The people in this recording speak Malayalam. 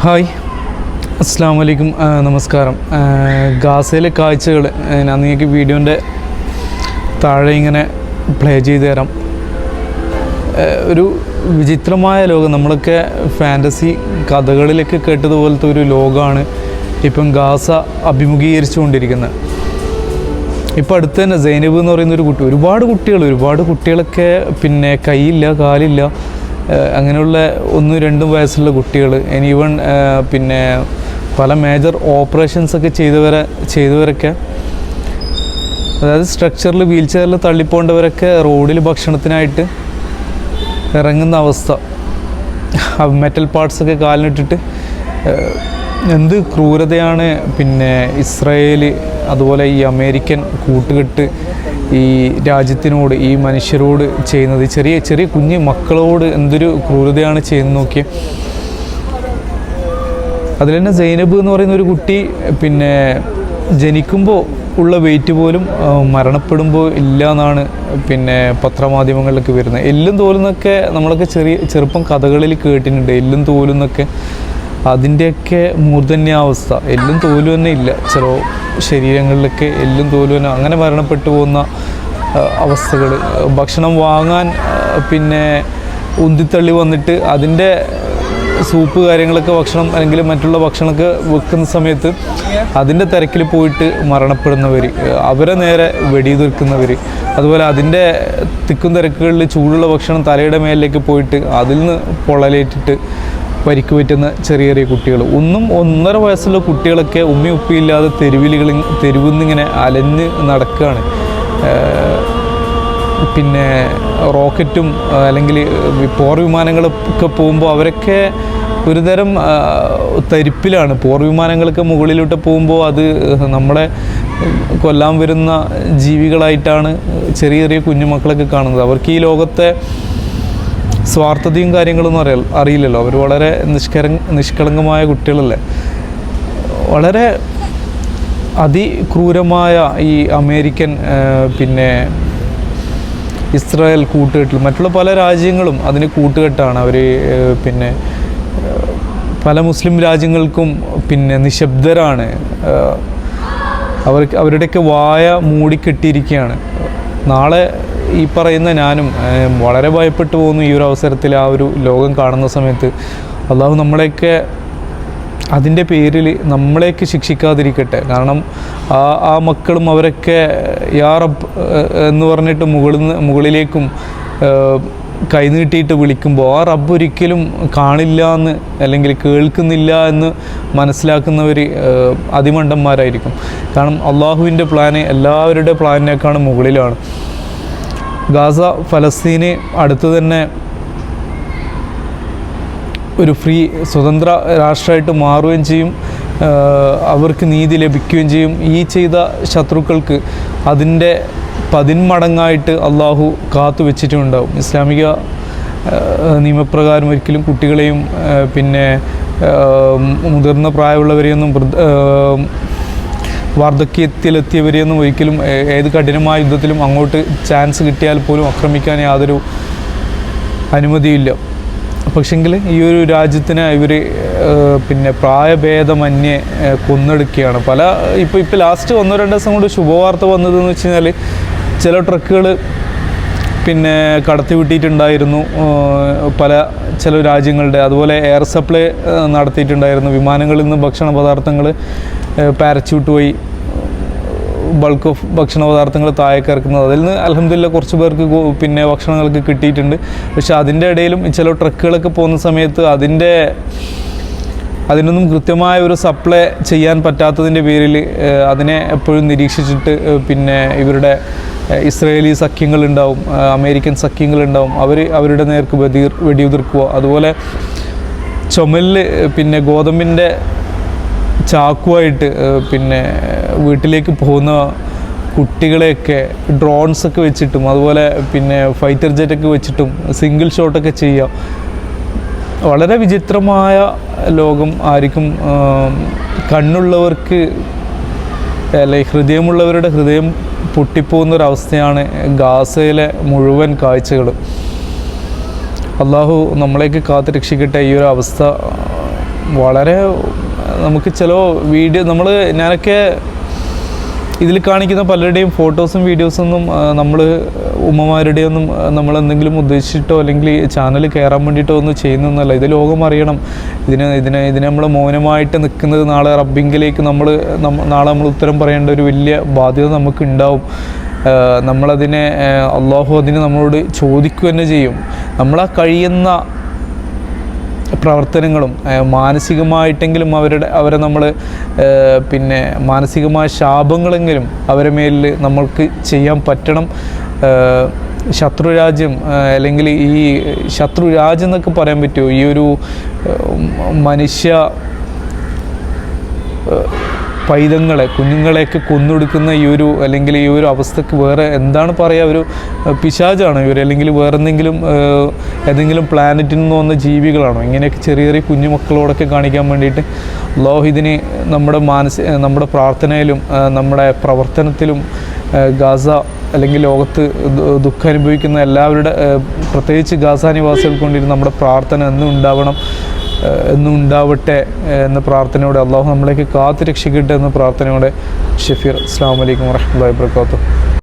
ഹായ്. അസ്സാം വലൈക്കും നമസ്കാരം. ഗാസയിലെ കാഴ്ചകൾ ഞാൻ നിങ്ങൾക്ക് വീഡിയോന്റെ താഴെ ഇങ്ങനെ പ്ലേ ചെയ്ത് തരാം. ഒരു വിചിത്രമായ ലോകം. നമ്മളൊക്കെ ഫാന്റസി കഥകളിലൊക്കെ കേട്ടതുപോലത്തെ ഒരു ലോകമാണ് ഇപ്പം ഗാസ അഭിമുഖീകരിച്ചുകൊണ്ടിരിക്കുന്നത്. ഇപ്പം അടുത്ത് തന്നെ സൈനബ് എന്ന് പറയുന്ന ഒരു കുട്ടി ഒരുപാട് കുട്ടികൾ ഒരുപാട് കുട്ടികളൊക്കെ പിന്നെ കൈയില്ല കാലില്ല അങ്ങനെയുള്ള ഒന്നും രണ്ടും വയസ്സുള്ള കുട്ടികൾ ഇനി ഈവൺ പിന്നെ പല മേജർ ഓപ്പറേഷൻസ് ഒക്കെ ചെയ്തവരെ ചെയ്തവരൊക്കെ അതായത് സ്ട്രക്ചറിൽ വീൽ ചെയറിൽ തള്ളിപ്പോണ്ടവരൊക്കെ റോഡിൽ ഭക്ഷണത്തിനായിട്ട് ഇറങ്ങുന്ന അവസ്ഥ. മെറ്റൽ പാർട്സൊക്കെ കാലിനിട്ടിട്ട് എന്ത് ക്രൂരതയാണ് പിന്നെ ഇസ്രയേൽ അതുപോലെ ഈ അമേരിക്കൻ കൂട്ടുകെട്ട് ഈ രാജ്യത്തിനോട് ഈ മനുഷ്യരോട് ചെയ്യുന്നത്? ചെറിയ ചെറിയ കുഞ്ഞു മക്കളോട് എന്തൊരു ക്രൂരതയാണ് ചെയ്യുന്നത് നോക്കിയ. അതിൽ തന്നെ സൈനബ് എന്ന് പറയുന്ന ഒരു കുട്ടി പിന്നെ ജനിക്കുമ്പോൾ ഉള്ള വെയിറ്റ് പോലും മരണപ്പെടുമ്പോൾ ഇല്ല എന്നാണ് പിന്നെ പത്രമാധ്യമങ്ങളിലൊക്കെ വരുന്നത്. എല്ലും തോലുന്നൊക്കെ നമ്മളൊക്കെ ചെറിയ ചെറുപ്പം കഥകളിൽ കേട്ടിട്ടുണ്ട്. എല്ലും തോലുന്നൊക്കെ അതിന്റെയൊക്കെ മൂർധന്യാവസ്ഥ. എല്ലും തോലും തന്നെ ഇല്ല. ചില ശരീരങ്ങളിലൊക്കെ എല്ലും തോലും തന്നെ അങ്ങനെ മരണപ്പെട്ടു പോകുന്ന അവസ്ഥകൾ ഭക്ഷണം വാങ്ങാൻ പിന്നെ ഉന്തിത്തള്ളി വന്നിട്ട് അതിന്റെ സൂപ്പ് കാര്യങ്ങളൊക്കെ ഭക്ഷണം അല്ലെങ്കിൽ മറ്റുള്ള ഭക്ഷണമൊക്കെ വെക്കുന്ന സമയത്ത് അതിന്റെ തിരക്കിൽ പോയിട്ട് മരണപ്പെടുന്നവർ അവരെ നേരെ വെടിയുതിർക്കുന്നവർ അതുപോലെ അതിന്റെ തിക്കും തിരക്കുകളിൽ ചൂടുള്ള ഭക്ഷണം തലയുടെ മേലിലേക്ക് പോയിട്ട് അതിൽ നിന്ന് പൊള്ളലേറ്റിട്ട് പരിക്ക് പറ്റുന്ന ചെറിയ ചെറിയ കുട്ടികൾ. ഒന്നും ഒന്നര വയസ്സുള്ള കുട്ടികളൊക്കെ ഉമ്മി ഉപ്പിയില്ലാതെ തെരുവിലുകളിൽ തെരുവിൽ നിന്നിങ്ങനെ അലഞ്ഞ് നടക്കുകയാണ് പിന്നെ റോക്കറ്റും അല്ലെങ്കിൽ പോർ വിമാനങ്ങളൊക്കെ പോകുമ്പോൾ അവരൊക്കെ ഒരുതരം തരിപ്പിലാണ്. പോർ വിമാനങ്ങളൊക്കെ മുകളിലോട്ട് പോകുമ്പോൾ അത് നമ്മളെ കൊല്ലാൻ വരുന്ന ജീവികളായിട്ടാണ് ചെറിയ ചെറിയ കുഞ്ഞുമക്കളൊക്കെ കാണുന്നത്. അവർക്ക് ഈ ലോകത്തെ സ്വാർത്ഥതയും കാര്യങ്ങളൊന്നും അറിയ അറിയില്ലല്ലോ. അവർ വളരെ നിഷ്കര നിഷ്കളങ്കമായ കുട്ടികളല്ലേ. വളരെ അതിക്രൂരമായ ഈ അമേരിക്കൻ പിന്നെ ഇസ്രായേൽ കൂട്ടുകെട്ടിൽ മറ്റുള്ള പല രാജ്യങ്ങളും അതിന് കൂട്ടുകെട്ടാണ്. അവർ പിന്നെ പല മുസ്ലിം രാജ്യങ്ങൾക്കും പിന്നെ നിശബ്ദരാണ്. അവർക്ക് അവരുടെയൊക്കെ വായ മൂടിക്കെട്ടിയിരിക്കുകയാണ്. നാളെ ഈ പറയുന്ന ഞാനും വളരെ ഭയപ്പെട്ടു പോകുന്നു ഈ ഒരു അവസരത്തിൽ ആ ഒരു ലോകം കാണുന്ന സമയത്ത്. അള്ളാഹു നമ്മളെയൊക്കെ അതിന്റെ പേരിൽ നമ്മളെയൊക്കെ ശിക്ഷിക്കാതിരിക്കട്ടെ. കാരണം ആ ആ മക്കളും അവരൊക്കെ യാറബ് എന്ന് പറഞ്ഞിട്ട് മുകളിൽ മുകളിലേക്കും കൈനീട്ടിയിട്ട് വിളിക്കുമ്പോൾ ആ റബ്ബ് ഒരിക്കലും കാണില്ല എന്ന് അല്ലെങ്കിൽ കേൾക്കുന്നില്ല എന്ന് മനസ്സിലാക്കുന്നവർ അതിമണ്ടന്മാരായിരിക്കും. കാരണം അള്ളാഹുവിന്റെ പ്ലാന് എല്ലാവരുടെ പ്ലാനിനേക്കാളും മുകളിലാണ്. ഗാസ ഫലസ്തീന് അടുത്ത് തന്നെ ഒരു ഫ്രീ സ്വതന്ത്ര രാഷ്ട്രമായിട്ട് മാറുകയും ചെയ്യും. അവർക്ക് നീതി ലഭിക്കുകയും ചെയ്യും. ഈ ചെയ്ത ശത്രുക്കൾക്ക് അതിന്റെ പതിന്മടങ്ങായിട്ട് അള്ളാഹു കാത്തു വെച്ചിട്ടുണ്ടാവും ഇസ്ലാമിക നിയമപ്രകാരം ഒരിക്കലും കുട്ടികളെയും പിന്നെ മുതിർന്ന പ്രായമുള്ളവരെയൊന്നും വാർദ്ധക്യത്തിലെത്തിയവരെയൊന്നും ഒരിക്കലും ഏത് കഠിനമായ യുദ്ധത്തിലും അങ്ങോട്ട് ചാൻസ് കിട്ടിയാൽ പോലും ആക്രമിക്കാൻ യാതൊരു അനുമതിയില്ല. പക്ഷെങ്കിൽ ഈ ഒരു രാജ്യത്തിന് ഇവർ പിന്നെ പ്രായഭേദമന്യേ കൊന്നെടുക്കുകയാണ്. പല ഇപ്പോൾ ഇപ്പോൾ ലാസ്റ്റ് ഒന്നോ രണ്ടോ ദിവസം കൊണ്ട് ശുഭവാർത്ത വന്നതെന്ന് വെച്ച് കഴിഞ്ഞാൽ ചില ട്രക്കുകൾ പിന്നെ കടത്തി വിട്ടിട്ടുണ്ടായിരുന്നു പല ചില രാജ്യങ്ങളുടെ അതുപോലെ എയർ സപ്ലൈ നടത്തിയിട്ടുണ്ടായിരുന്നു. വിമാനങ്ങളിൽ നിന്ന് ഭക്ഷണ പദാർത്ഥങ്ങൾ പാരച്യൂട്ട് പോയി ബൾക്ക് ഓഫ് ഭക്ഷണ പദാർത്ഥങ്ങൾ താഴേക്ക് ഇറക്കുന്നത്. അതിൽ നിന്ന് അലഹമില്ല കുറച്ച് പേർക്ക് പിന്നെ ഭക്ഷണങ്ങൾക്ക് കിട്ടിയിട്ടുണ്ട്. പക്ഷേ അതിന്റെ ഇടയിലും ചില ട്രക്കുകളൊക്കെ പോകുന്ന സമയത്ത് അതിന്റെ അതിനൊന്നും കൃത്യമായ ഒരു സപ്ലൈ ചെയ്യാൻ പറ്റാത്തതിന്റെ പേരിൽ അതിനെ എപ്പോഴും നിരീക്ഷിച്ചിട്ട് പിന്നെ ഇവരുടെ ഇസ്രയേലി സഖ്യങ്ങളുണ്ടാവും അമേരിക്കൻ സഖ്യങ്ങളുണ്ടാവും അവർ അവരുടെ നേർക്ക് വെടി വെടിയുതിർക്കുക. അതുപോലെ ചുമലിൽ പിന്നെ ഗോതമ്പിന്റെ ചാക്കുമായിട്ട് പിന്നെ വീട്ടിലേക്ക് പോകുന്ന കുട്ടികളെയൊക്കെ ഡ്രോൺസൊക്കെ വെച്ചിട്ടും അതുപോലെ പിന്നെ ഫൈറ്റർ ജെറ്റൊക്കെ വെച്ചിട്ടും സിംഗിൾ ഷോട്ടൊക്കെ ചെയ്യാം. വളരെ വിചിത്രമായ ലോകം ആയിരിക്കും കണ്ണുള്ളവർക്ക് അല്ലെ ഹൃദയമുള്ളവരുടെ ഹൃദയം പൊട്ടിപ്പോകുന്ന ഒരവസ്ഥയാണ് ഗാസയിലെ മുഴുവൻ കാഴ്ചകൾ അള്ളാഹു നമ്മളേക്ക് കാത്തു രക്ഷിക്കട്ടെ ഈ ഒരു അവസ്ഥ. വളരെ നമുക്ക് ചില വീഡിയോ നമ്മൾ ഞാനൊക്കെ ഇതിൽ കാണിക്കുന്ന പലരുടെയും ഫോട്ടോസും വീഡിയോസൊന്നും നമ്മൾ ഉമ്മമാരുടെയൊന്നും നമ്മൾ എന്തെങ്കിലും ഉദ്ദേശിച്ചിട്ടോ അല്ലെങ്കിൽ ചാനൽ കയറാൻ വേണ്ടിയിട്ടോ ഒന്നും ചെയ്യുന്നൊന്നുമല്ല. ഇത് ലോകം അറിയണം. ഇതിന് ഇതിന് ഇതിന് നമ്മൾ മൗനമായിട്ട് നിൽക്കുന്നത് നാളെ റബ്ബിങ്കിലേക്ക് നമ്മൾ നാളെ നമ്മൾ ഉത്തരം പറയേണ്ട ഒരു വലിയ ബാധ്യത നമുക്ക് ഉണ്ടാവും നമ്മളതിനെ അള്ളാഹു അതിനെ നമ്മളോട് ചോദിക്കുക തന്നെ ചെയ്യും. നമ്മളാ കഴിയുന്ന പ്രവർത്തനങ്ങളും മാനസികമായിട്ടെങ്കിലും അവരുടെ അവരെ നമ്മൾ പിന്നെ മാനസികമായ ശാപങ്ങളെങ്കിലും അവരെ മേലിൽ നമ്മൾക്ക് ചെയ്യാൻ പറ്റണം. ശത്രുരാജ്യം അല്ലെങ്കിൽ ഈ ശത്രുരാജ്യം എന്നൊക്കെ പറയാൻ പറ്റുമോ? ഈ ഒരു മനുഷ്യ പൈതങ്ങളെ കുഞ്ഞുങ്ങളെയൊക്കെ കൊന്നൊടുക്കുന്ന ഈ ഒരു അല്ലെങ്കിൽ ഈ ഒരു അവസ്ഥക്ക് വേറെ എന്താണ് പറയുക ഒരു പിശാചാണ് ഇവർ അല്ലെങ്കിൽ വേറെ എന്തെങ്കിലും ഏതെങ്കിലും പ്ലാനറ്റിൽ നിന്ന് വന്ന ജീവികളാണോ? ഇങ്ങനെയൊക്കെ ചെറിയ ചെറിയ കുഞ്ഞു മക്കളോടൊക്കെ കാണിക്കാൻ വേണ്ടിയിട്ട് ലോഹിതിനെ നമ്മുടെ മാനസിക നമ്മുടെ പ്രാർത്ഥനയിലും നമ്മുടെ പ്രവർത്തനത്തിലും ഗാസ അല്ലെങ്കിൽ ലോകത്ത് ദുഃഖം അനുഭവിക്കുന്ന എല്ലാവരുടെ പ്രത്യേകിച്ച് ഗാസ നിവാസികൾക്ക് വേണ്ടി നമ്മുടെ പ്രാർത്ഥന എന്നും ഉണ്ടാവണം. എന്നും ഉണ്ടാവട്ടെ എന്ന പ്രാർത്ഥനയോടെ അള്ളാഹു നമ്മളേക്ക് കാത്തു രക്ഷിക്കട്ടെ എന്ന പ്രാർത്ഥനയോടെ ഷഫീർ അസ്സാം വലൈക്കും വർഹമുല്ലാ വാബർക്കാത്തു